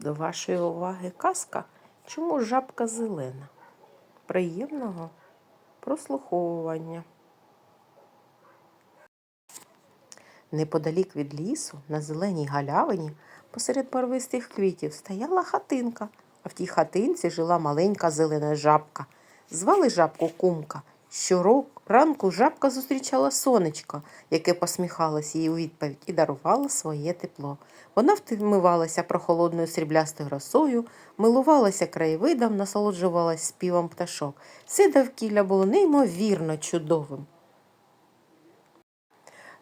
До вашої уваги казка, чому жабка зелена? Приємного прослуховування. Неподалік від лісу, на зеленій галявині, посеред барвистих квітів, стояла хатинка, а в тій хатинці жила маленька зелена жабка. Звали жабку Кумка. Щоранку жабка зустрічала сонечко, яке посміхалось їй у відповідь і дарувало своє тепло. Вона втимивалася прохолодною сріблястою росою, милувалася краєвидом, насолоджувалась співом пташок. Все довкілля було неймовірно чудовим.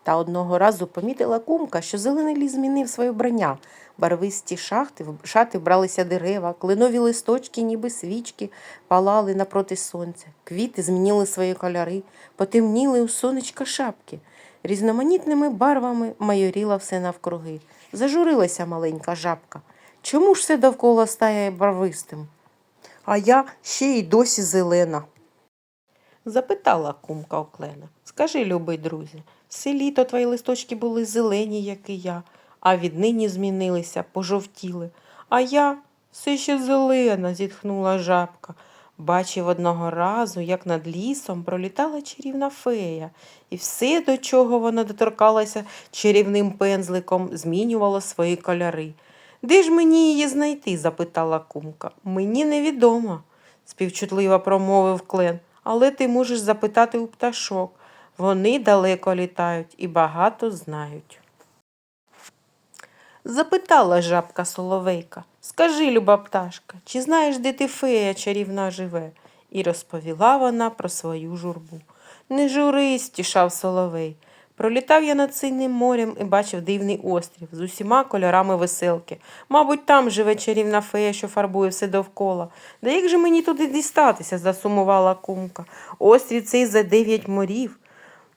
Та одного разу помітила кумка, що зелений ліс змінив своє вбрання. Барвисті шахти, шати бралися дерева, клинові листочки, ніби свічки, палали напроти сонця. Квіти змінили свої кольори, потемніли у сонечка шапки. Різноманітними барвами майоріла все навкруги. Зажурилася маленька жабка. Чому ж все довкола стає барвистим? А я ще й досі зелена. Запитала кумка Оклена. Скажи, любий друзі, все літо твої листочки були зелені, як і я, а віднині змінилися, пожовтіли. А я все ще зелена, зітхнула жабка. Бачив одного разу, як над лісом пролітала чарівна фея, і все, до чого вона доторкалася чарівним пензликом, змінювало свої кольори. Де ж мені її знайти? запитала кумка. Мені невідомо, співчутливо промовив клен, але ти можеш запитати у пташок. Вони далеко літають і багато знають. Запитала жабка соловейка. Скажи, люба пташка, чи знаєш, де ти фея чарівна живе? І розповіла вона про свою журбу. Не журись, тішав соловей. Пролітав я над синім морем і бачив дивний острів з усіма кольорами веселки. Мабуть, там живе чарівна фея, що фарбує все довкола. Да як же мені туди дістатися? засумувала кумка. Острів цей за дев'ять морів.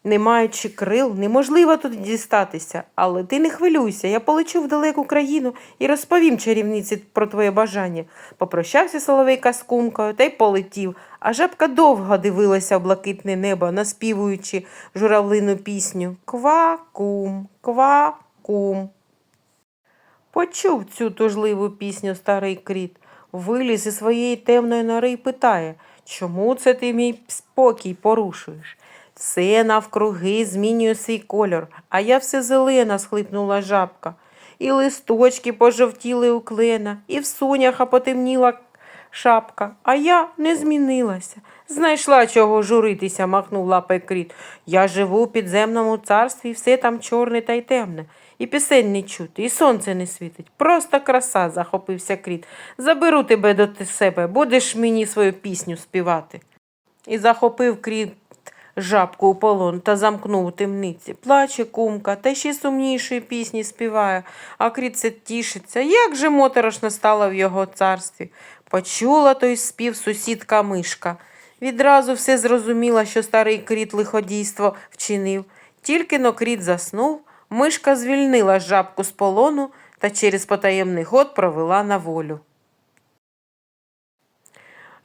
Не маючи крил, неможливо туди дістатися, але ти не хвилюйся, я полечу в далеку країну і розповім чарівниці про твоє бажання. Попрощався соловейка з кумкою та й полетів, а жабка довго дивилася в блакитне небо, наспівуючи журавлину пісню Ква-кум, ква-кум. Почув цю тужливу пісню старий кріт, виліз із своєї темної нори і питає, чому це ти мій спокій порушуєш? Все навкруги змінює свій кольор, а я все зелена, схлипнула жабка. І листочки пожовтіли у клена, і в соняха потемніла шапка, а я не змінилася. Знайшла чого журитися, махнув лапай кріт. Я живу в підземному царстві, і все там чорне та й темне. І пісень не чути, і сонце не світить. Просто краса, захопився кріт. Заберу тебе до себе, будеш мені свою пісню співати. І захопив кріт жабку у полон та замкнув у темниці. Плаче кумка, та ще сумнішої пісні співає, а кріт це тішиться. Як же моторошно стало в його царстві. Почула той спів сусідка мишка. Відразу все зрозуміла, що старий кріт лиходійство вчинив. Тільки но кріт заснув, мишка звільнила жабку з полону та через потаємний ход провела на волю.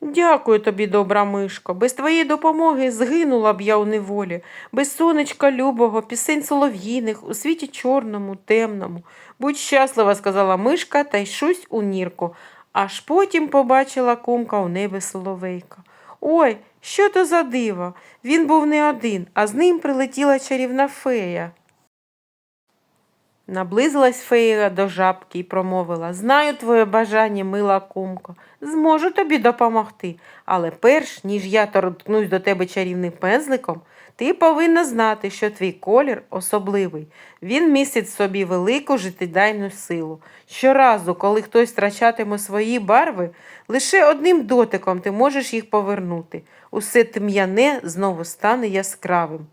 Дякую тобі, добра мишко. Без твоєї допомоги згинула б я у неволі, без сонечка любого, пісень солов'їних, у світі чорному, темному. Будь щаслива, сказала мишка, та й шусь у нірку. Аж потім побачила кумка у небі соловейка. Ой, що то за диво? Він був не один, а з ним прилетіла чарівна фея. Наблизилась фея до жабки і промовила Знаю твоє бажання, мила кумко, зможу тобі допомогти, але перш ніж я торкнусь до тебе чарівним пензликом, ти повинна знати, що твій колір особливий. Він містить в собі велику життєдайну силу. Щоразу, коли хтось втрачатиме свої барви, лише одним дотиком ти можеш їх повернути. Усе тм'яне знову стане яскравим.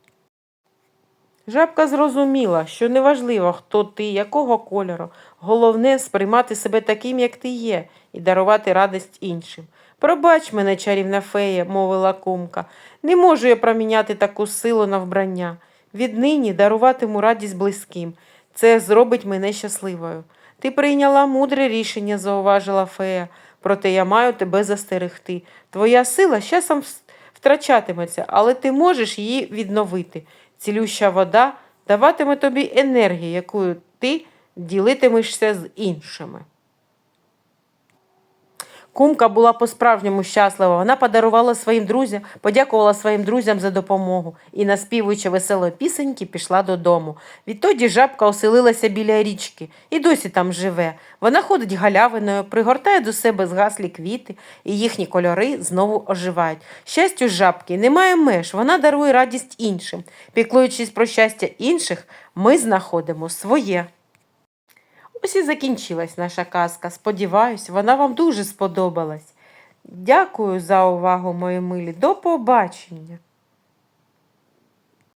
Жабка зрозуміла, що неважливо, хто ти, якого кольору. Головне сприймати себе таким, як ти є, і дарувати радість іншим. Пробач мене, чарівна фея, мовила кумка. Не можу я проміняти таку силу на вбрання. Віднині даруватиму радість близьким. Це зробить мене щасливою. Ти прийняла мудре рішення, зауважила фея, проте я маю тебе застерегти. Твоя сила з часом втрачатиметься, але ти можеш її відновити. Цілюща вода даватиме тобі енергію, якою ти ділитимешся з іншими. Кумка була по-справжньому щаслива. Вона подарувала своїм друзям, подякувала своїм друзям за допомогу і, наспівуючи веселої пісеньки, пішла додому. Відтоді жабка оселилася біля річки і досі там живе. Вона ходить галявиною, пригортає до себе згаслі квіти, і їхні кольори знову оживають. Щастю жабки немає меж, вона дарує радість іншим. Піклуючись про щастя інших, ми знаходимо своє. Ось і закінчилась наша казка. Сподіваюсь, вона вам дуже сподобалась. Дякую за увагу, мої милі. До побачення!